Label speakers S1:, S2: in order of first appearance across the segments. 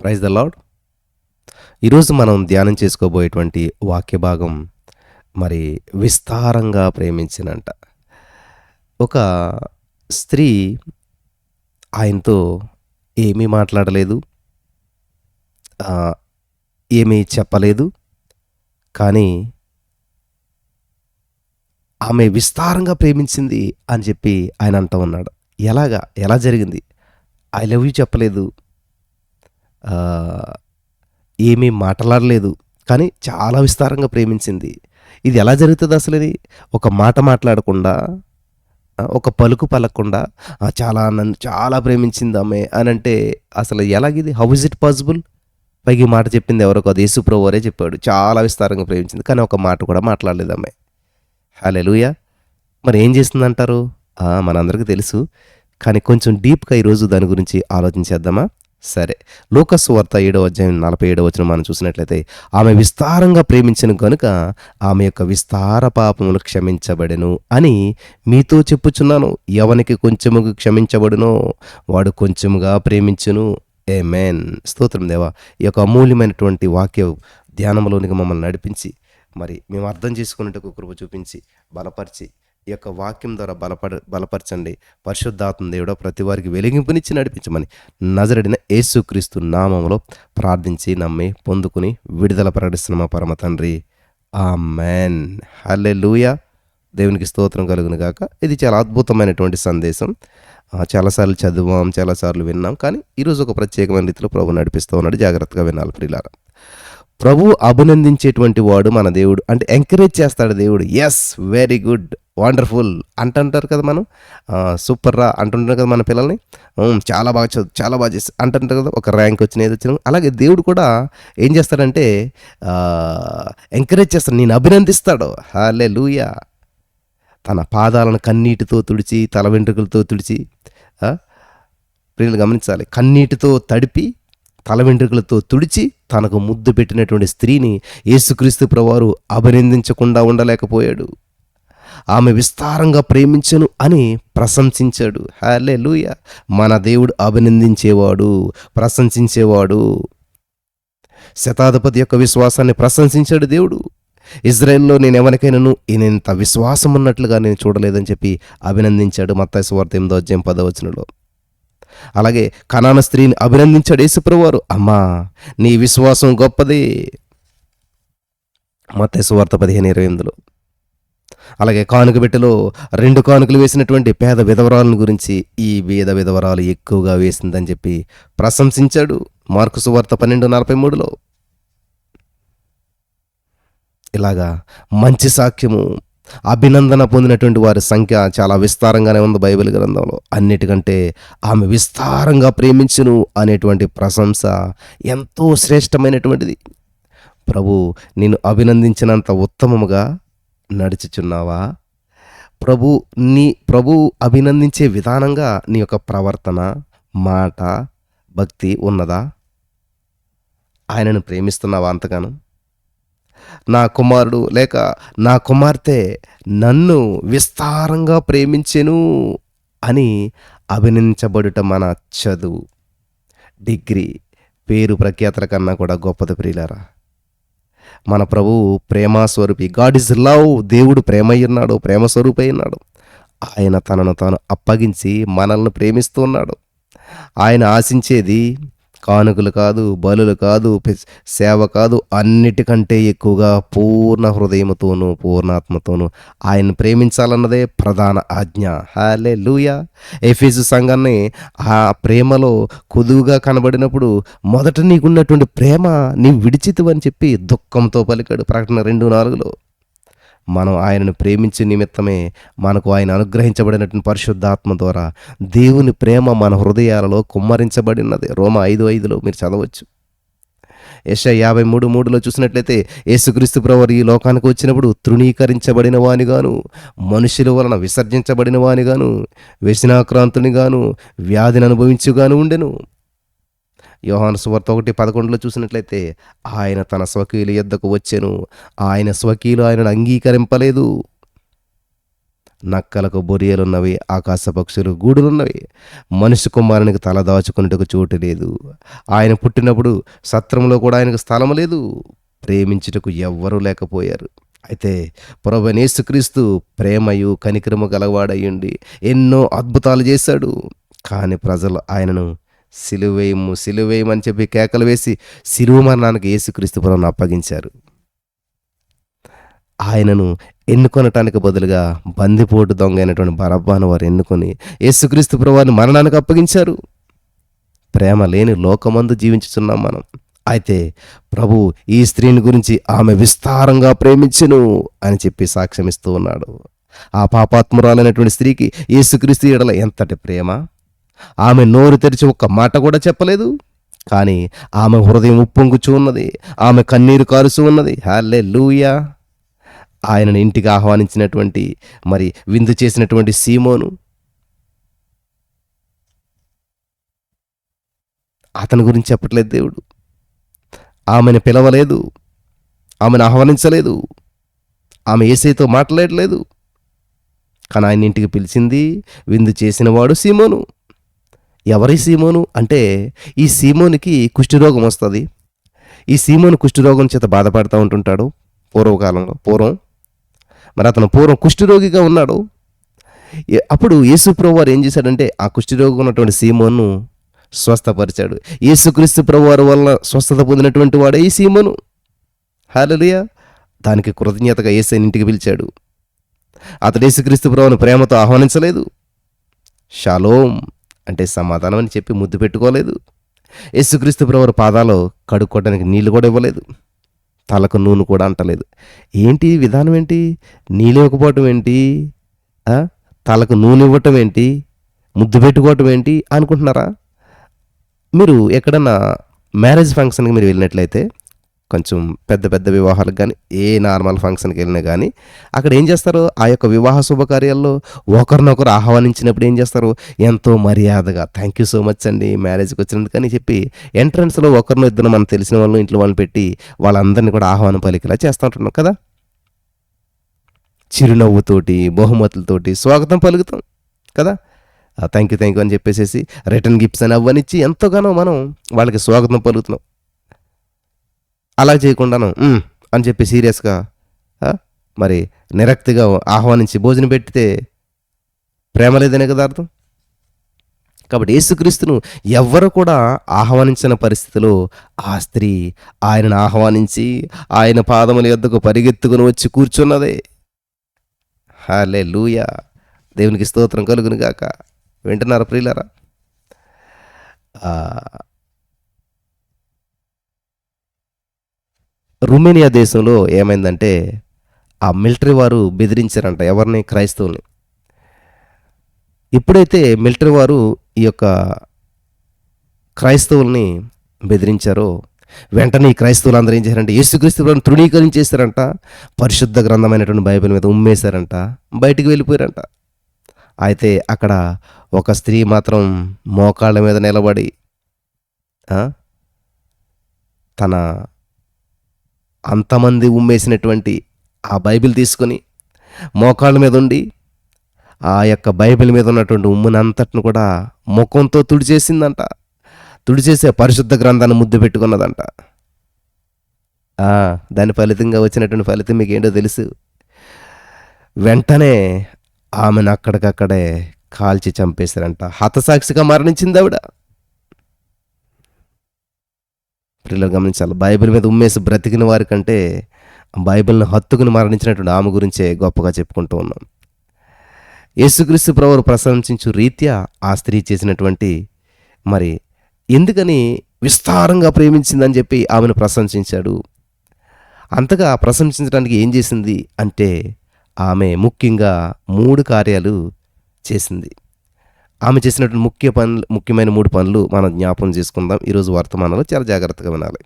S1: Praise the lord ఈరోజు మనం ధ్యానం చేసుకోబోయేటువంటి వాక్య భాగం మరి విస్తారంగా ప్రేమించినంట. ఒక స్త్రీ ఆయనతో ఏమీ మాట్లాడలేదు ఏమీ చెప్పలేదు కానీ ఆమె విస్తారంగా ప్రేమించింది అని చెప్పి ఆయన అంటూ ఉన్నాడు. ఎలాగా? ఎలా జరిగింది? ఐ లవ్ యూ చెప్పలేదు. ఏమీ మాట్లాడలేదు కానీ చాలా విస్తారంగా ప్రేమించింది. ఇది ఎలా జరుగుతుంది అసలు ఇది? ఒక మాట మాట్లాడకుండా ఒక పలుకు పలకకుండా చాలా నన్ను చాలా ప్రేమించింది ఆమె అని అంటే అసలు ఎలాగిది? హౌ ఇస్ ఇట్ పాసిబుల్ పైకి మాట చెప్పింది ఎవరో కాదు యేసుప్రభువరే చెప్పాడు. చాలా విస్తారంగా ప్రేమించింది కానీ ఒక మాట కూడా మాట్లాడలేదు ఆమె. హల్లెలూయా మరి ఏం చేస్తుందంటారు? మనందరికీ తెలుసు కానీ కొంచెం డీప్గా ఈరోజు దాని గురించి ఆలోచించేద్దామా? సరే. లోకస్ వార్త ఏడవ అధ్యాయం నలభై ఏడవ వచ్చిన మనం చూసినట్లయితే ఆమె విస్తారంగా ప్రేమించిన కనుక ఆమె యొక్క విస్తార పాపములు క్షమించబడెను అని మీతో చెప్పుచున్నాను. ఎవనికి కొంచెముగా క్షమించబడునో వాడు కొంచెముగా ప్రేమించును. ఏ మేన్ స్తోత్రం దేవా. ఈ యొక్క అమూల్యమైనటువంటి వాక్య ధ్యానంలోనికి మమ్మల్ని నడిపించి మరి మేము అర్థం చేసుకున్నట్టుకు కృప చూపించి బలపరిచి ఈ యొక్క వాక్యం ద్వారా బలపడ బలపరచండి. పరిశుద్ధాత్మ దేవుడు ప్రతి వారికి వెలిగింపునిచ్చి నడిపించమని నజరడిన యేసుక్రీస్తు నామంలో ప్రార్థించి నమ్మి పొందుకుని విడుదల ప్రకటిస్తున్న మా పరమ తండ్రి. ఆ మ్యాన్ లూయ దేవునికి స్తోత్రం కలుగును గాక. ఇది చాలా అద్భుతమైనటువంటి సందేశం. చాలాసార్లు చదివాం చాలాసార్లు విన్నాం. కానీ ఈరోజు ఒక ప్రత్యేకమైన రీతిలో ప్రభు నడిపిస్తూ ఉన్నాడు. జాగ్రత్తగా వినాలి ప్రిలారా ప్రభు అభినందించేటువంటి వాడు మన దేవుడు. అంటే ఎంకరేజ్ చేస్తాడు దేవుడు. ఎస్ వెరీ గుడ్ వండర్ఫుల్ అంటుంటారు కదా మనం. సూపర్ రా అంటుంటారు కదా మన పిల్లల్ని. చాలా బాగా చదువు చాలా బాగా చేసి అంటుంటారు కదా. ఒక ర్యాంక్ వచ్చిన ఏది వచ్చిన. అలాగే దేవుడు కూడా ఏం చేస్తాడంటే ఎంకరేజ్ చేస్తాడు. నేను అభినందిస్తాడు. హాలే లూయా తన పాదాలను కన్నీటితో తుడిచి తల వెంట్రుకలతో తుడిచి ప్రియులు గమనించాలి. కన్నీటితో తడిపి తల వెంట్రుకలతో తుడిచి తనకు ముద్దు పెట్టినటువంటి స్త్రీని యేసుక్రీస్తు ప్రవారు అభినందించకుండా ఉండలేకపోయాడు. ఆమె విస్తారంగా ప్రేమించను అని ప్రశంసించాడు. హాలే మన దేవుడు అభినందించేవాడు ప్రశంసించేవాడు. శతాధిపతి యొక్క విశ్వాసాన్ని ప్రశంసించాడు దేవుడు. ఇజ్రాయెల్లో నేను ఎవరికైనాను ఈయనంత విశ్వాసం ఉన్నట్లుగా నేను చూడలేదని చెప్పి అభినందించాడు మత్తాయి సువార్త ఎనిమిదో అధ్యాయం పదవచనలో అలాగే కనాన స్త్రీని అభినందించాడు యేసుప్రవారు అమ్మా నీ విశ్వాసం గొప్పది. మత్తాయి సువార్త పదిహేను ఇరవై ఎనిమిదిలో. అలాగే కానుక బిట్టలో రెండు కానుకలు వేసినటువంటి పేద విధవరాలను గురించి ఈ వేద విధవరాలు ఎక్కువగా వేసిందని చెప్పి ప్రశంసించాడు మార్కు సువార్త పన్నెండు నలభై మూడులో. ఇలాగా మంచి సాక్ష్యము అభినందన పొందినటువంటి వారి సంఖ్య చాలా విస్తారంగానే ఉంది బైబిల్ గ్రంథంలో. అన్నిటికంటే ఆమె విస్తారంగా ప్రేమించును అనేటువంటి ప్రశంస ఎంతో శ్రేష్టమైనటువంటిది. ప్రభు నేను అభినందించినంత ఉత్తమముగా నడుచుచున్నావా? ప్రభు నీ ప్రభు అభినందించే విధానంగా నీ యొక్క ప్రవర్తన మాట భక్తి ఉన్నదా? ఆయనను ప్రేమిస్తున్నావా అంతగాను? నా కుమారుడు లేక నా కుమార్తె నన్ను విస్తారంగా ప్రేమించెను అని అభినందించబడుట మన చదువు. డిగ్రీ పేరు ప్రఖ్యాతల కన్నా కూడా గొప్పది ప్రియులారా. మన ప్రభువు ప్రేమస్వరూపి గాడ్ ఇస్ లవ్ దేవుడు ప్రేమయ్య ఉన్నాడు ప్రేమ స్వరూపై ఉన్నాడు ఆయన తనను తాను అప్పగించి మనల్ని ప్రేమిస్తూ ఉన్నాడు. ఆయన ఆశించేది కానుకలు కాదు బలులు కాదు సేవ కాదు అన్నిటికంటే ఎక్కువగా పూర్ణ హృదయముతోనూ పూర్ణాత్మతోనూ ఆయన ప్రేమించాలన్నదే ప్రధాన ఆజ్ఞ. హాలే లూయా ఎఫీసు సంఘాన్ని ఆ ప్రేమలో కొదువుగా కనబడినప్పుడు మొదట నీకున్నటువంటి ప్రేమ నీ విడిచితువని చెప్పి దుఃఖంతో పలికాడు ప్రకటన రెండు నాలుగులో. మనం ఆయనను ప్రేమించే నిమిత్తమే మనకు ఆయన అనుగ్రహించబడినటువంటి పరిశుద్ధాత్మ ద్వారా దేవుని ప్రేమ మన హృదయాలలో కుమ్మరించబడినది. రోమ ఐదు ఐదులో మీరు చదవచ్చు. యశ యాభై మూడు మూడులో చూసినట్లయితే యేసుక్రీస్తు ప్రవర్ ఈ లోకానికి వచ్చినప్పుడు తృణీకరించబడిన వానిగాను మనుషుల వలన విసర్జించబడిన వానిగాను వ్యసనాక్రాంతునిగాను వ్యాధిని అనుభవించుగాను ఉండెను. యోహాను సువార్త ఒకటి పదకొండులో చూసినట్లయితే ఆయన తన స్వకీయుల యొద్దకు వచ్చెను. ఆయన స్వకీయులు ఆయనను అంగీకరింపలేదు. నక్కలకు బొరియలున్నవి ఆకాశ పక్షులు గూడులున్నవి. మనిషి కుమారునికి తల దాచుకున్నట్టుకు చోటు లేదు. ఆయన పుట్టినప్పుడు సత్రంలో కూడా ఆయనకు స్థలం లేదు. ప్రేమించుటకు ఎవ్వరూ లేకపోయారు. అయితే ప్రభనేసుక్రీస్తు ప్రేమయు కనికరము గలవాడయ్యుండి ఎన్నో అద్భుతాలు చేశాడు. కానీ ప్రజలు ఆయనను సిలువేయము సిలువేయమని చెప్పి కేకలు వేసి సిలువ మరణానికి యేసుక్రీస్తు అప్పగించారు. ఆయనను ఎన్నుకొనటానికి బదులుగా బందిపోటు దొంగ అయినటువంటి బరబ్బాను వారు ఎన్నుకొని యేసుక్రీస్తు ప్రభువారిని మరణానికి అప్పగించారు. ప్రేమ లేని లోకమందు జీవించుతున్నాం మనం. అయితే ప్రభు ఈ స్త్రీని గురించి ఆమె విస్తారంగా ప్రేమించను అని చెప్పి సాక్ష్యమిస్తూ ఉన్నాడు. ఆ పాపాత్మురాలైనటువంటి స్త్రీకి యేసుక్రీస్తు ఎడల ఎంతటి ప్రేమ? ఆమె నోరు తెరిచి ఒక్క మాట కూడా చెప్పలేదు. కానీ ఆమె హృదయం ఉప్పొంగుచూ ఉన్నది. ఆమె కన్నీరు కారుచూ ఉన్నది. హాలే లూయా ఆయనను ఇంటికి ఆహ్వానించినటువంటి మరి విందు చేసినటువంటి సీమోను. అతని గురించి చెప్పట్లేదు దేవుడు. ఆమెను పిలవలేదు. ఆమెను ఆహ్వానించలేదు. ఆమె ఏసైతో మాట్లాడలేదు. కానీ ఆయన ఇంటికి పిలిచింది విందు చేసినవాడు సీమోను. ఎవరి సీమోను? అంటే ఈ సీమోనికి కుష్ఠరోగం వస్తుంది. ఈ సీమోను కుష్ఠరోగం చేత బాధపడుతూ ఉంటుంటాడు పూర్వకాలంలో పూర్వం. మరి అతను పూర్వం కుష్ఠరోగిగా ఉన్నాడు. అప్పుడు యేసుప్రభు వారు ఏం చేశాడంటే ఆ కుష్ఠరోగం ఉన్నటువంటి సీమోను స్వస్థపరిచాడు. యేసుక్రీస్తు ప్రభు వారి వల్ల స్వస్థత పొందినటువంటి వాడే ఈ సీమోను. హాలలియా. దానికి కృతజ్ఞతగా ఏసైని ఇంటికి పిలిచాడు. అతడు యేసుక్రీస్తు ప్రభువును ప్రేమతో ఆహ్వానించలేదు. షాలోం. అంటే సమాధానం అని చెప్పి ముద్దు పెట్టుకోలేదు. యేసుక్రీస్తు ప్రభువారి పాదాలు కడుక్కోవడానికి నీళ్ళు కూడా ఇవ్వలేదు. తలకు నూనె కూడా అంటలేదు. ఏంటి విధానం ఏంటి? నీళ్ళు ఇవ్వకపోవటం ఏంటి? తలకు నూనె ఇవ్వటం ఏంటి? ముద్దు పెట్టుకోవటం ఏంటి అనుకుంటున్నారా? మీరు ఎక్కడన్నా మ్యారేజ్ ఫంక్షన్కి మీరు వెళ్ళినట్లయితే కొంచెం పెద్ద పెద్ద వివాహాలకు కానీ ఏ నార్మల్ ఫంక్షన్కి వెళ్ళినా కానీ అక్కడ ఏం చేస్తారు? ఆ యొక్క వివాహ శుభకార్యాల్లో ఒకరినొకరు ఆహ్వానించినప్పుడు ఏం చేస్తారు? ఎంతో మర్యాదగా థ్యాంక్ యూ సో మచ్ అండి మ్యారేజ్కి వచ్చినందుకు అని చెప్పి ఎంట్రన్స్లో ఒకరినో ఇద్దరు మనకు తెలిసిన వాళ్ళు ఇంట్లో వాళ్ళని పెట్టి వాళ్ళందరినీ కూడా ఆహ్వానం పలికేలా చేస్తూ ఉంటున్నాం కదా? చిరునవ్వుతోటి బహుమతులతోటి స్వాగతం పలుకుతాం కదా? థ్యాంక్ యూ థ్యాంక్ యూ అని చెప్పేసేసి రిటర్న్ గిఫ్ట్స్ అని అవ్వనిచ్చి ఎంతగానో మనం వాళ్ళకి స్వాగతం పలుకుతున్నాం. అలా చేయకుండాను అని చెప్పి సీరియస్గా మరి నిరక్తిగా ఆహ్వానించి భోజనం పెడితే ప్రేమ లేదనే కదా అర్థం? కాబట్టి యేసుక్రీస్తును ఎవ్వరు కూడా ఆహ్వానించిన పరిస్థితిలో ఆ స్త్రీ ఆయనను ఆహ్వానించి ఆయన పాదముల యొద్దకు పరిగెత్తుకుని వచ్చి కూర్చున్నదే. హాలే లూయా దేవునికి స్తోత్రం కలుగును గాక వింటున్నారా ప్రియులారా? రుమేనియా దేశంలో ఏమైందంటే ఆ మిలిటరీ వారు బెదిరించారంట ఎవరిని? క్రైస్తవుని ఎప్పుడైతే మిలిటరీ వారు ఈ యొక్క క్రైస్తవుల్ని బెదిరించారో వెంటనే ఈ క్రైస్తవులు అందరూ ఏం చేశారంటే యేసుక్రీస్తు తృణీకరించేశారంట పరిశుద్ధ గ్రంథమైనటువంటి బైబిల్ మీద ఉమ్మేశారంట బయటికి వెళ్ళిపోయారంట. అయితే అక్కడ ఒక స్త్రీ మాత్రం మోకాళ్ళ మీద నిలబడి తన అంతమంది ఉమ్మేసినటువంటి ఆ బైబిల్ తీసుకొని మోకాళ్ళ మీద ఉండి ఆ యొక్క బైబిల్ మీద ఉన్నటువంటి ఉమ్మునంతటిని కూడా ముఖంతో తుడిచేసిందంట. తుడిచేసే పరిశుద్ధ గ్రంథాన్ని ముద్దు పెట్టుకున్నదంట. దాని ఫలితంగా వచ్చినటువంటి ఫలితం మీకు ఏంటో తెలుసు. వెంటనే ఆమెను అక్కడికక్కడే కాల్చి చంపేశారంట. హతసాక్షిగా మరణించింది ఆవిడ. పిల్లలు గమనించాలి. బైబిల్ మీద ఉమ్మేసి బ్రతికిన వారి కంటే బైబిల్ని హత్తుకుని మరణించినటువంటి ఆమె గురించే గొప్పగా చెప్పుకుంటూ ఉన్నాం. యేసుక్రీస్తు ప్రభువు ప్రశంసించు రీత్యా ఆ స్త్రీ చేసినటువంటి మరి ఎందుకని విస్తారంగా ప్రేమించిందని చెప్పి ఆమెను ప్రశంసించాడు? అంతగా ప్రశంసించడానికి ఏం చేసింది? అంటే ఆమె ముఖ్యంగా మూడు కార్యాలు చేసింది. ఆమె చేసినటువంటి ముఖ్య పనులు ముఖ్యమైన మూడు పనులు మనం జ్ఞాపకం చేసుకుందాం. ఈరోజు వర్తమానంలో చాలా జాగ్రత్తగా వినాలి.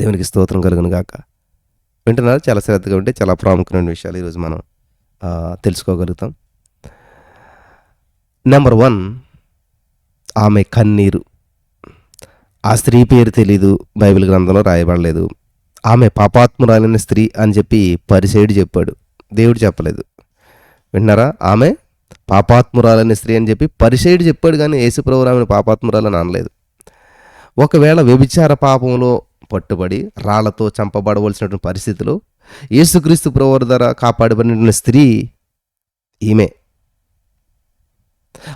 S1: దేవునికి స్తోత్రం కలుగును గాక. వింటున్నారు? చాలా శ్రద్ధగా ఉంటే చాలా ప్రాముఖ్యమైన విషయాలు ఈరోజు మనం తెలుసుకోగలుగుతాం. నెంబర్ వన్ ఆమె కన్నీరు. ఆ స్త్రీ పేరు తెలీదు బైబిల్ గ్రంథంలో రాయబడలేదు. ఆమె పాపాత్మురాలైన స్త్రీ అని చెప్పి పరిసేయుడు చెప్పాడు. దేవుడు చెప్పలేదు. విన్నారా ఆమె పాపాత్మురాలని స్త్రీ అని చెప్పి పరిచయుడు చెప్పాడు కానీ యేసుప్రభు ఆమెను పాపాత్మురాలని అనలేదు. ఒకవేళ వ్యభిచార పాపంలో పట్టుబడి రాళ్ళతో చంపబడవలసినటువంటి పరిస్థితిలో యేసుక్రీస్తు ప్రవర్ ద్వారా కాపాడబడినటువంటి స్త్రీ ఈమె.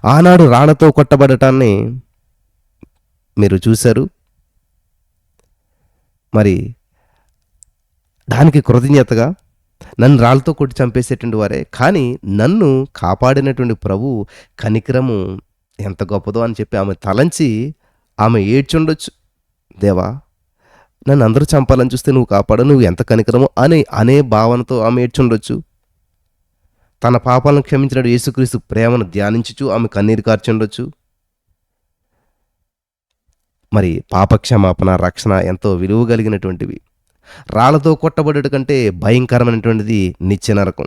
S1: ఆనాడు రాళ్ళతో కొట్టబడటాన్ని మీరు చూశారు. మరి దానికి కృతజ్ఞతగా నన్ను రాళ్ళతో కొట్టి చంపేసేటువంటి వారే. కానీ నన్ను కాపాడినటువంటి ప్రభు కనికరము ఎంత గొప్పదో అని చెప్పి ఆమె తలంచి ఆమె ఏడ్చుండొచ్చు. దేవా నన్ను అందరూ చంపాలని చూస్తే నువ్వు కాపాడు నువ్వు ఎంత కనికరము అని అనే భావనతో ఆమె ఏడ్చుండొచ్చు. తన పాపాలను క్షమించిన యేసుక్రీస్తు ప్రేమను ధ్యానించుచు ఆమె కన్నీరు కార్చుండొచ్చు. మరి పాపక్షమాపణ రక్షణ ఎంతో విలువ కలిగినటువంటివి. రాళ్ళతో కొట్టబడట కంటే భయంకరమైనటువంటిది నిత్య నరకం.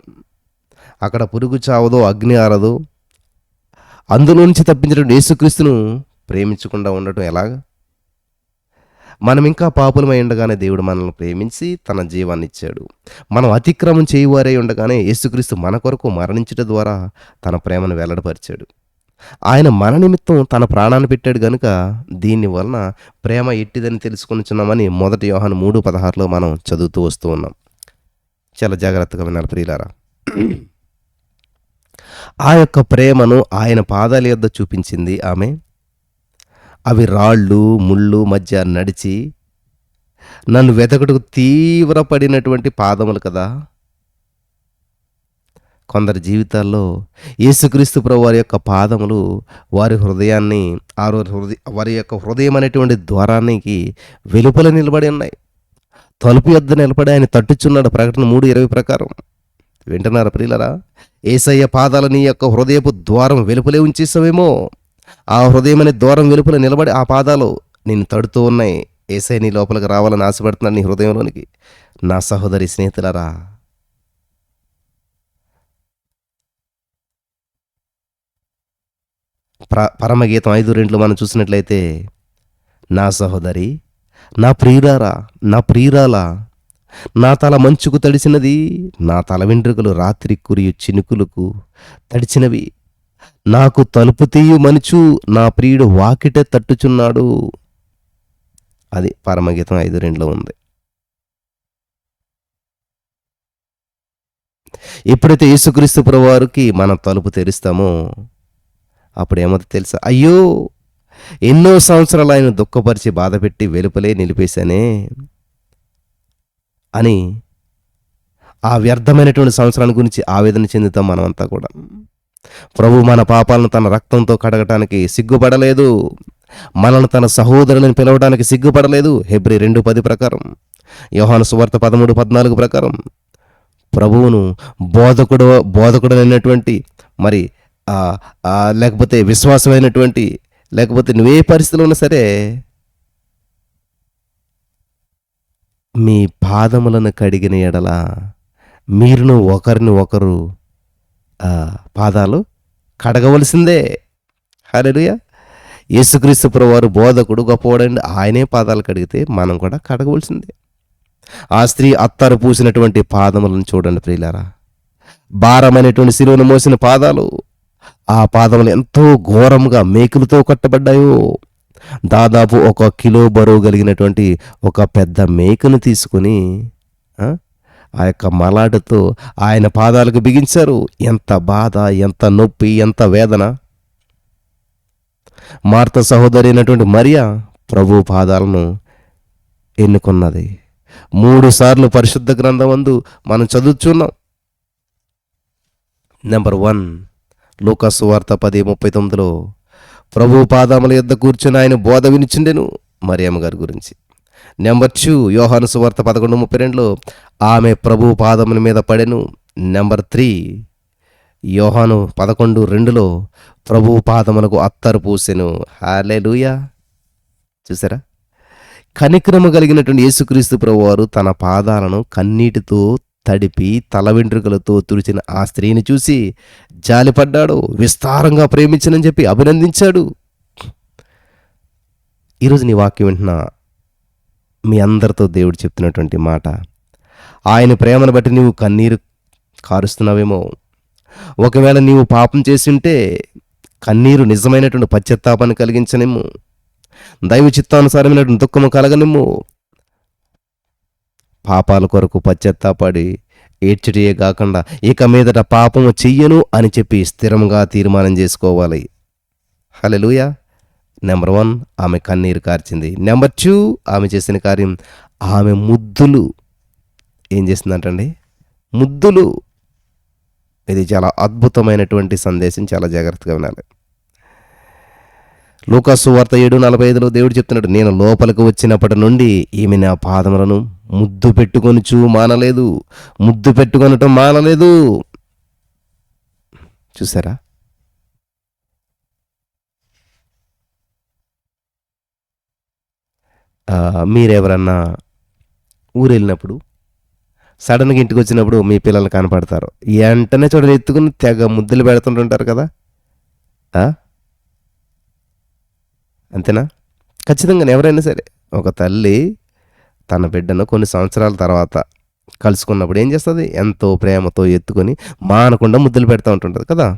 S1: అక్కడ పురుగు చావదో అగ్ని ఆరదో అందులో నుంచి తప్పించిన యేసుక్రీస్తును ప్రేమించకుండా ఉండటం ఎలాగా? మనం ఇంకా పాపులమై ఉండగానే దేవుడు మనల్ని ప్రేమించి తన జీవాన్ని ఇచ్చాడు. మనం అతిక్రమం చేయువారై ఉండగానే యేసుక్రీస్తు మన కొరకు మరణించడం ద్వారా తన ప్రేమను వెల్లడపరిచాడు. ఆయన మన నిమిత్తం తన ప్రాణాన్ని పెట్టాడు గనుక దీని వలన ప్రేమ ఎట్టిదని తెలుసుకొనిచున్నామని మొదటి యోహాను మూడు పదహారులో మనం చదువుతూ వస్తూ ఉన్నాం. చాలా జాగ్రత్తగా విన్నారు ప్రియులారా. ఆ యొక్క ప్రేమను ఆయన పాదాల యొద్ద చూపించింది ఆమె. అవి రాళ్ళు ముళ్ళు మధ్య నడిచి నన్ను వెతకటకు తీవ్రపడినటువంటి పాదములు కదా. కొందరి జీవితాల్లో యేసుక్రీస్తు ప్రభు వారి యొక్క పాదములు వారి హృదయాన్ని ఆ హృదయ వారి యొక్క హృదయం అనేటువంటి ద్వారానికి వెలుపల నిలబడి ఉన్నాయి. తలుపు యొద్ద నిలబడి ఆయన తట్టుచున్నాడు ప్రకటన మూడు ఇరవై ప్రకారం. వింటున్నారు ప్రియులరా? ఏసయ్య పాదాలు నీ యొక్క హృదయపు ద్వారం వెలుపలే ఉంచేసావేమో ఆ హృదయం అనే ద్వారం వెలుపల నిలబడి ఆ పాదాలు నేను తడుతూ ఉన్నాయి. ఏసై నీ లోపలికి రావాలని ఆశపడుతున్నాను నీ హృదయంలోనికి. నా సహోదరి స్నేహితులరా ప్ర పరమగీతం ఐదు రెండులో మనం చూసినట్లయితే నా సహోదరి నా ప్రియురారా నా ప్రియురాలా నా తల మంచుకు తడిసినది నా తల వెంట్రుకలు రాత్రి కురియు చినుకులకు తడిచినవి. నాకు తలుపు తీయు మనుచు నా ప్రియుడు వాకిటే తట్టుచున్నాడు. అది పరమగీతం ఐదు రెండులో ఉంది. ఎప్పుడైతే యేసుక్రీస్తు ప్రభువారికి మనం తలుపు తెరుస్తామో అప్పుడు ఏమవుతుంది తెలుసా? అయ్యో! ఎన్నో సంవత్సరాలు ఆయన దుఃఖపరిచి బాధపెట్టి వెలుపలే నిలిపేశానే అని ఆ వ్యర్థమైనటువంటి సంవత్సరాల గురించి ఆవేదన చెందుతాం మనమంతా కూడా. ప్రభు మన పాపాలను తన రక్తంతో కడగటానికి సిగ్గుపడలేదు. మనల్ని తన సహోదరులను పిలవడానికి సిగ్గుపడలేదు. హెబ్రి రెండు పది ప్రకారం యోహాను సువార్త పదమూడు పద్నాలుగు ప్రకారం. ప్రభువును బోధకుడు బోధకుడు బోధకుడైనటువంటి మరి లేకపోతే విశ్వాసమైనటువంటి లేకపోతే నువ్వే పరిస్థితిలో ఉన్నా సరే మీ పాదములను కడిగిన ఎడల మీరును ఒకరిని ఒకరు పాదాలు కడగవలసిందే. హల్లెలూయా. యేసుక్రీస్తు ప్రవారు బోధకుడు గొప్పవాడండి ఆయనే పాదాలు కడిగితే మనం కూడా కడగవలసిందే. ఆ స్త్రీ అత్తారు పూసినటువంటి పాదములను చూడండి ప్రియులారా. భారమైనటువంటి శిలువను మోసిన పాదాలు ఆ పాదములు ఎంతో ఘోరంగా మేకులతో కట్టబడ్డాయో. దాదాపు ఒక కిలో బరువు కలిగినటువంటి ఒక పెద్ద మేకను తీసుకుని ఆ, యొక్క మలాటతో ఆయన పాదాలకు బిగించారు. ఎంత బాధ ఎంత నొప్పి ఎంత వేదన. మార్త సహోదరి అయినటువంటి మరియా ప్రభు పాదాలను ఎన్నుకున్నది. మూడు సార్లు పరిశుద్ధ గ్రంథమందు మనం చదువుచున్నాం. నెంబర్ వన్ వార్త పది ముప్పై తొమ్మిదిలో ప్రభు పాదముల యొద్ద కూర్చుని ఆయన బోధ వినిచుండెను మరియమ్మ గారి గురించి. నెంబర్ టూ యోహాను సువార్త పదకొండు ముప్పై రెండులో ఆమె ప్రభు పాదముల మీద పడెను. నెంబర్ త్రీ యోహాను పదకొండు రెండులో ప్రభు పాదములకు అత్తరు పూసెను. హాలే చూసారా? కనిక్రమ కలిగినటువంటి యేసుక్రీస్తు ప్రభువారు తన పాదాలను కన్నీటితో తడిపి తల వెంట్రుకలతో తుడిచిన ఆ స్త్రీని చూసి జాలిపడ్డాడు విస్తారంగా ప్రేమించనని చెప్పి అభినందించాడు. ఈరోజు నీ వాక్యం వింటున్న మీ అందరితో దేవుడు చెప్తున్నటువంటి మాట ఆయన ప్రేమను బట్టి నీవు కన్నీరు కారుస్తున్నావేమో. ఒకవేళ నీవు పాపం చేసి ఉంటే కన్నీరు నిజమైనటువంటి పశ్చాత్తాపాన్ని కలిగించనేమో దైవ చిత్తానుసారమైనటువంటి దుఃఖము కలగనిమ్ము. పాపాల కొరకు పశ్చత్తాపడి ఏడ్చడియే కాకుండా ఇక మీదట పాపము చెయ్యను అని చెప్పి స్థిరంగా తీర్మానం చేసుకోవాలి. హలెలుయ నెంబర్ వన్ ఆమె కన్నీరు కార్చింది. నెంబర్ టూ ఆమె చేసిన కార్యం ఆమె ముద్దులు. ఏం చేసిందంటండి ముద్దులు. ఇది చాలా అద్భుతమైనటువంటి సందేశం. చాలా జాగ్రత్తగా వినాలి. లూకాసు వార్త ఏడు నలభై ఐదులో దేవుడు చెప్తున్నాడు నేను లోపలికి వచ్చినప్పటి నుండి ఈమె నా పాదములను ముద్దు పెట్టుకొనుచు మానలేదు ముద్దు పెట్టుకొనటం మానలేదు. చూసారా? మీరెవరన్నా ఊరు వెళ్ళినప్పుడు సడన్గా ఇంటికి వచ్చినప్పుడు మీ పిల్లలు కనపడతారు వెంటనే చూడని ఎత్తుకుని తెగ ముద్దులు పెడుతుంటుంటారు కదా? అంతేనా? ఖచ్చితంగా ఎవరైనా సరే ఒక తల్లి తన బిడ్డను కొన్ని సంవత్సరాల తర్వాత కలుసుకున్నప్పుడు ఏం చేస్తుంది? ఎంతో ప్రేమతో ఎత్తుకొని మానకుండా ముద్దులు పెడతా ఉంటుంటుంది కదా.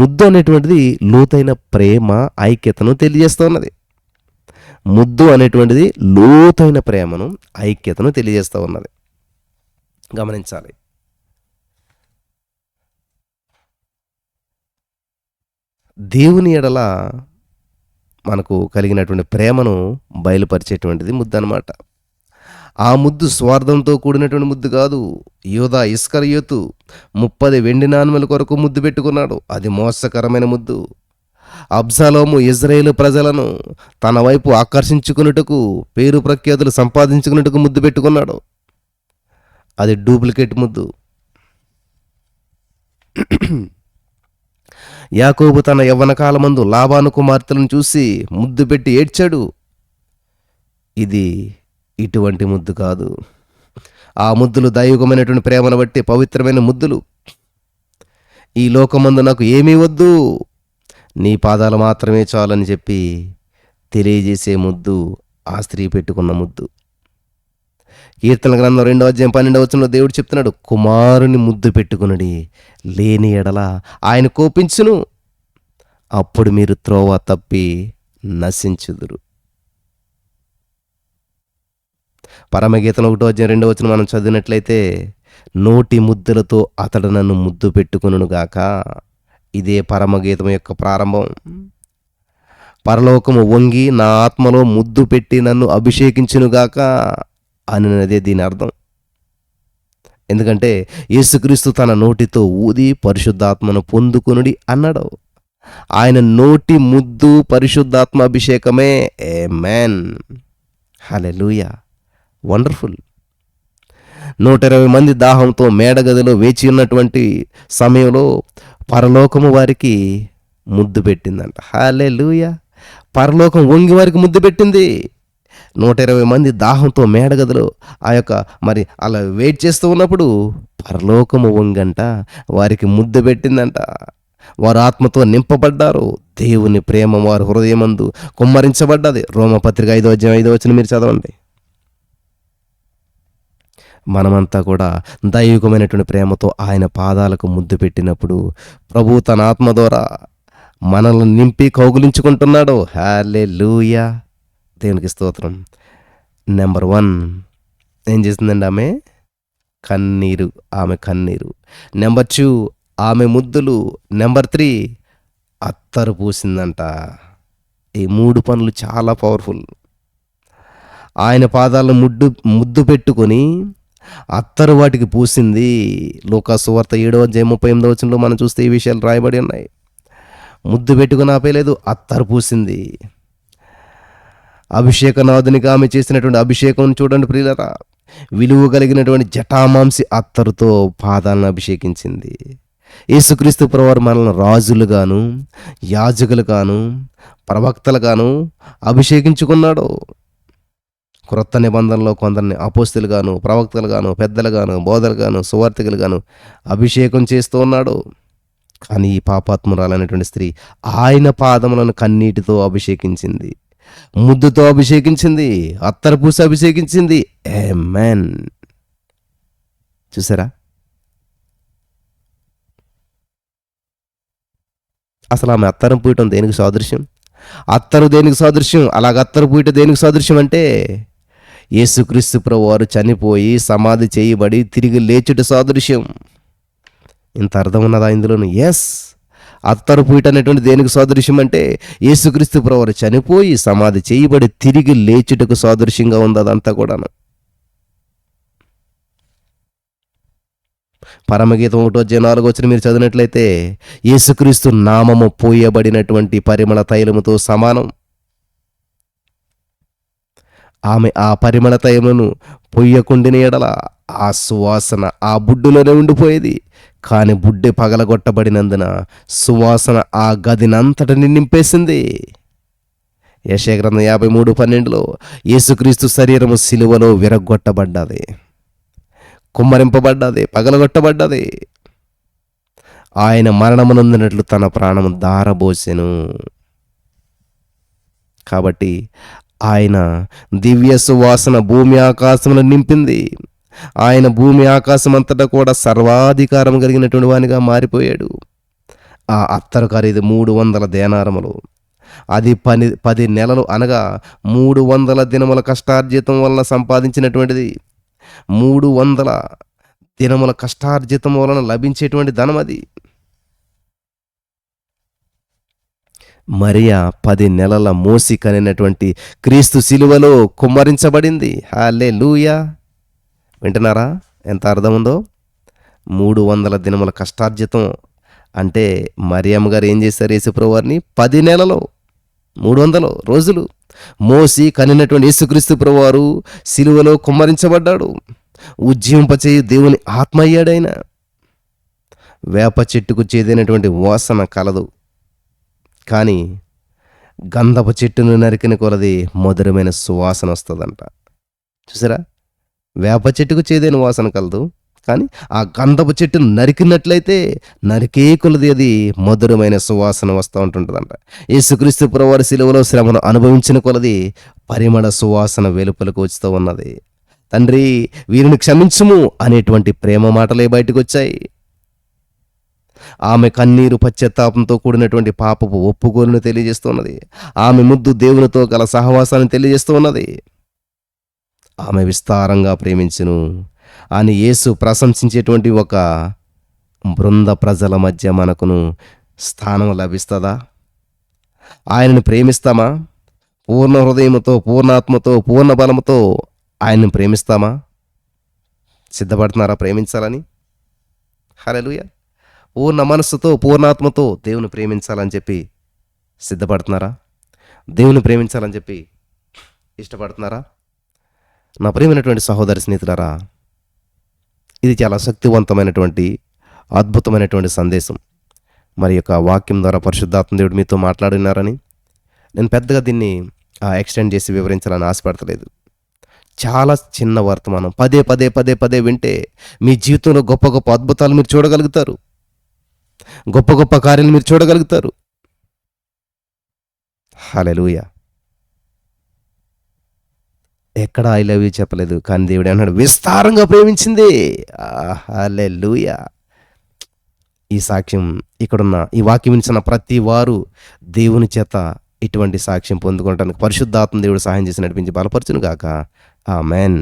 S1: ముద్దు అనేటువంటిది లోతైన ప్రేమ ఐక్యతను తెలియజేస్తూ ఉన్నది ముద్దు అనేటువంటిది లోతైన ప్రేమను ఐక్యతను తెలియజేస్తూ ఉన్నది గమనించాలి. దేవుని ఎడల మనకు కలిగినటువంటి ప్రేమను బయలుపరిచేటువంటిది ముద్దు అనమాట ఆ ముద్దు స్వార్థంతో కూడినటువంటి ముద్దు కాదు. యోధా ఇస్కరయోతు ముప్పది వెండి నానుమల కొరకు ముద్దు పెట్టుకున్నాడు. అది మోసకరమైన ముద్దు. అబ్సాలోము ఇజ్రాయేలు ప్రజలను తన వైపు ఆకర్షించుకున్నట్టుకు పేరు ప్రఖ్యాతులు సంపాదించుకున్నట్టుకు ముద్దు పెట్టుకున్నాడు. అది డూప్లికేట్ ముద్దు. యాకోబు తన యవ్వన లాభాను కుమార్తెలను చూసి ముద్దు పెట్టి ఏడ్చాడు. ఇది ఇటువంటి ముద్దు కాదు. ఆ ముద్దులు దైవికమైనటువంటి ప్రేమను బట్టి పవిత్రమైన ముద్దులు. ఈ లోకమందు నాకు ఏమీ వద్దు. నీ పాదాలు మాత్రమే చాలని చెప్పి తెలియజేసే ముద్దు ఆ స్త్రీ పెట్టుకున్న ముద్దు. కీర్తన గ్రంథం రెండో అధ్యాయం పన్నెండవ వచనంలో దేవుడు చెప్తున్నాడు కుమారుని ముద్దు పెట్టుకునడి లేని ఎడల ఆయన కోపించును అప్పుడు మీరు త్రోవ తప్పి నశించుదురు. పరమగీతం ఒకటో అధ్యాయం రెండో వచనం మనం చదివినట్లయితే నోటి ముద్దులతో అతడు నన్ను ముద్దు పెట్టుకునుగాక ఇదే పరమగీతం యొక్క ప్రారంభం. పరలోకము వంగి నా ఆత్మలో ముద్దు పెట్టి నన్ను అభిషేకించునుగాక అన్నదే దీని అర్థం. ఎందుకంటే యేసుక్రీస్తు తన నోటితో ఊది పరిశుద్ధాత్మను పొందుకునుడి అన్నాడు. ఆయన నోటి ముద్దు పరిశుద్ధాత్మ అభిషేకమే. ఏ మ్యాన్ హలెలూయా వండర్ఫుల్ నూట ఇరవై మంది దాహంతో మేడగదిలో వేచి ఉన్నటువంటి సమయంలో పరలోకము వారికి ముద్దు పెట్టిందంట. హాలే పరలోకం వంగి వారికి ముద్దు పెట్టింది. నూట ఇరవై మంది దాహంతో మేడగదిలో ఆ యొక్క మరి అలా వెయిట్ చేస్తూ ఉన్నప్పుడు పరలోకము వంగంట వారికి ముద్దు పెట్టిందంట. వారు ఆత్మతో నింపబడ్డారు. దేవుని ప్రేమ వారి హృదయమందు కుమ్మరించబడ్డది. రోమపత్రిక ఐదో అధ్యాయం ఐదో వచ్చిన మీరు చదవండి. మనమంతా కూడా దైవికమైనటువంటి ప్రేమతో ఆయన పాదాలకు ముద్దు పెట్టినప్పుడు ప్రభు తన ఆత్మ ద్వారా మనల్ని నింపి కౌగులించుకుంటున్నాడు. హ్యాలే లూయా దేవునికి స్తోత్రం. నెంబర్ వన్ ఏం చేసిందండి ఆమె? కన్నీరు ఆమె కన్నీరు. నెంబర్ టూ ఆమె ముద్దులు. నెంబర్ త్రీ అత్తరు పూసిందంట. ఈ మూడు పనులు చాలా పవర్ఫుల్ ఆయన పాదాలను ముడ్డు ముద్దు పెట్టుకొని అత్తరు వాటికి పూసింది. లోకా సువార్త ఏడవ జయ ముప్పై ఎనిమిదవ వచనంలో మనం చూస్తే ఈ విషయాలు రాయబడి ఉన్నాయి. ముద్దు పెట్టుకుని ఆపేయలేదు అత్తరు పూసింది. అభిషేకనాథునికి ఆమె చేసినటువంటి అభిషేకం చూడండి ప్రియులరా. విలువ కలిగినటువంటి జటామాంసి అత్తరుతో పాదాలను అభిషేకించింది. యేసుక్రీస్తు ప్రవారు మనల్ని రాజులుగాను యాజకులుగాను ప్రవక్తలుగాను అభిషేకించుకున్నాడు. క్రొత్త నిబంధనలో కొందరిని అపోస్తులుగాను ప్రవక్తలుగాను పెద్దలుగాను బోధలుగాను సువార్థికులుగాను అభిషేకం చేస్తూ ఉన్నాడు. కానీ ఈ పాపాత్మురాలైనటువంటి స్త్రీ ఆయన పాదములను కన్నీటితో అభిషేకించింది. ముద్దుతో అభిషేకించింది అత్తరపూస అభిషేకించింది. ఏ మ్యాన్ చూసారా? అసలు ఆమె అత్తరం పూయటం దేనికి సాదృశ్యం? అత్తరు దేనికి సాదృశ్యం? అలాగ అత్తరు పూయట దేనికి సాదృశ్యం అంటే యేసుక్రీస్తు వారు చనిపోయి సమాధి చేయబడి తిరిగి లేచుట సాదృశ్యం. ఇంత అర్థం ఉన్నదా ఇందులోను? ఎస్ అత్తరు పూయట అనేటువంటి దేనికి సాదృశ్యం అంటే యేసుక్రీస్తు ప్రవరు చనిపోయి సమాధి చేయబడి తిరిగి లేచుటకు సాదృశ్యంగా ఉంది అదంతా కూడాను. పరమగీతం ఒకటో అధ్యాయం నాలుగు వచ్చిన మీరు చదివినట్లయితే యేసుక్రీస్తు నామము పోయబడినటువంటి పరిమళ తైలముతో సమానం. ఆమె ఆ పరిమళ తైలమును పొయ్యకుండిన ఎడల ఆ సువాసన ఆ బుడ్డులోనే ఉండిపోయేది. కాని బుడ్డె పగలగొట్టబడినందున సువాసన ఆ గదినంతటిని నింపేసింది. యశగ్రంథం యాభై మూడు పన్నెండులో యేసుక్రీస్తు శరీరము సిలువలో విరగొట్టబడ్డది కుమ్మరింపబడ్డది పగలగొట్టబడ్డది. ఆయన మరణమునందినట్లు తన ప్రాణము దారబోసెను కాబట్టి ఆయన దివ్య సువాసన భూమి ఆకాశంలో నింపింది. ఆయన భూమి ఆకాశం అంతటా కూడా సర్వాధికారం కలిగినటువంటి వానిగా మారిపోయాడు. ఆ అత్తరు ఖరీదు మూడు వందల దేనారములు. అది పని పది నెలలు అనగా మూడు వందల దినముల కష్టార్జితం వలన సంపాదించినటువంటిది. మూడు వందల దినముల కష్టార్జితం వలన లభించేటువంటి ధనం అది మరియా పది నెలల మోసి కనినటువంటి క్రీస్తు శిలువలో కుమ్మరించబడింది. హాలే లూయా వింటున్నారా? ఎంత అర్థం ఉందో మూడు వందల దినముల కష్టార్జితం. అంటే మరియమ్మ గారు ఏం చేశారు యేసుప్రభు వారిని పది నెలలో మూడు వందలు రోజులు మోసి కనినటువంటి యేసుక్రీస్తు ప్రభువారు సిలువలో కుమ్మరించబడ్డాడు. ఉజ్జీవింపచేయు దేవుని ఆత్మ అయ్యాడైన వేప చెట్టుకు చేదైనటువంటి వాసన కలదు. కానీ గంధపు చెట్టును నరికిన కొలది మధురమైన సువాసన వస్తుందంట. చూసారా? వేప చెట్టుకు చేదైన వాసన కలదు. కానీ ఆ గంధపు చెట్టును నరికినట్లయితే నరికే కొలది అది మధురమైన సువాసన వస్తూ ఉంటుంటుందంట. యేసుక్రీస్తు పురవారి శిలువలో శ్రమను అనుభవించిన కొలది పరిమళ సువాసన వెలుపలకు వచ్చుతూ ఉన్నది. తండ్రి వీరిని క్షమించుము అనేటువంటి ప్రేమ మాటలే బయటకు వచ్చాయి ఆమె కన్నీరు పశ్చాత్తాపంతో కూడినటువంటి పాపపు ఒప్పుకోలును తెలియజేస్తున్నది ఆమె ముద్దు దేవునితో గల సహవాసాన్ని తెలియజేస్తూ ఉన్నది. ఆమె విస్తారంగా ప్రేమించును. అని యేసు ప్రశంసించేటువంటి ఒక బృంద ప్రజల మధ్య మనకును స్థానం లభిస్తుందా? ఆయనను ప్రేమిస్తామా? పూర్ణ హృదయముతో పూర్ణాత్మతో పూర్ణ బలముతో ఆయన్ని ప్రేమిస్తామా? సిద్ధపడుతున్నారా ప్రేమించాలని? హలలుయ పూర్ణ మనస్సుతో పూర్ణాత్మతో దేవుని ప్రేమించాలని చెప్పి సిద్ధపడుతున్నారా? దేవుని ప్రేమించాలని చెప్పి ఇష్టపడుతున్నారా? నా ప్రియమైనటువంటి సహోదరి స్నేహితులరా ఇది చాలా శక్తివంతమైనటువంటి అద్భుతమైనటువంటి సందేశం. మరి యొక్క వాక్యం ద్వారా పరిశుద్ధాత్మ దేవుడు మీతో మాట్లాడినారని నేను పెద్దగా దీన్ని ఎక్స్టెండ్ చేసి వివరించాలని ఆశపడతలేదు. చాలా చిన్న వర్తమానం. పదే పదే పదే పదే వింటే మీ జీవితంలో గొప్ప గొప్ప అద్భుతాలు మీరు చూడగలుగుతారు. గొప్ప గొప్ప కార్యాలు మీరు చూడగలుగుతారు. హలెలూయ ఎక్కడ ఐ లవ్ యూ చెప్పలేదు కానీ దేవుడు అన్నాడు విస్తారంగా ప్రేమించింది. హలెలూయ ఈ సాక్ష్యం ఇక్కడున్న ఈ వాక్యం ఇచ్చిన ప్రతి వారు దేవుని చేత ఇటువంటి సాక్ష్యం పొందుకోవడానికి పరిశుద్ధాత్మ దేవుడు సహాయం చేసి నడిపించి బలపరచును గాక ఆ మెన్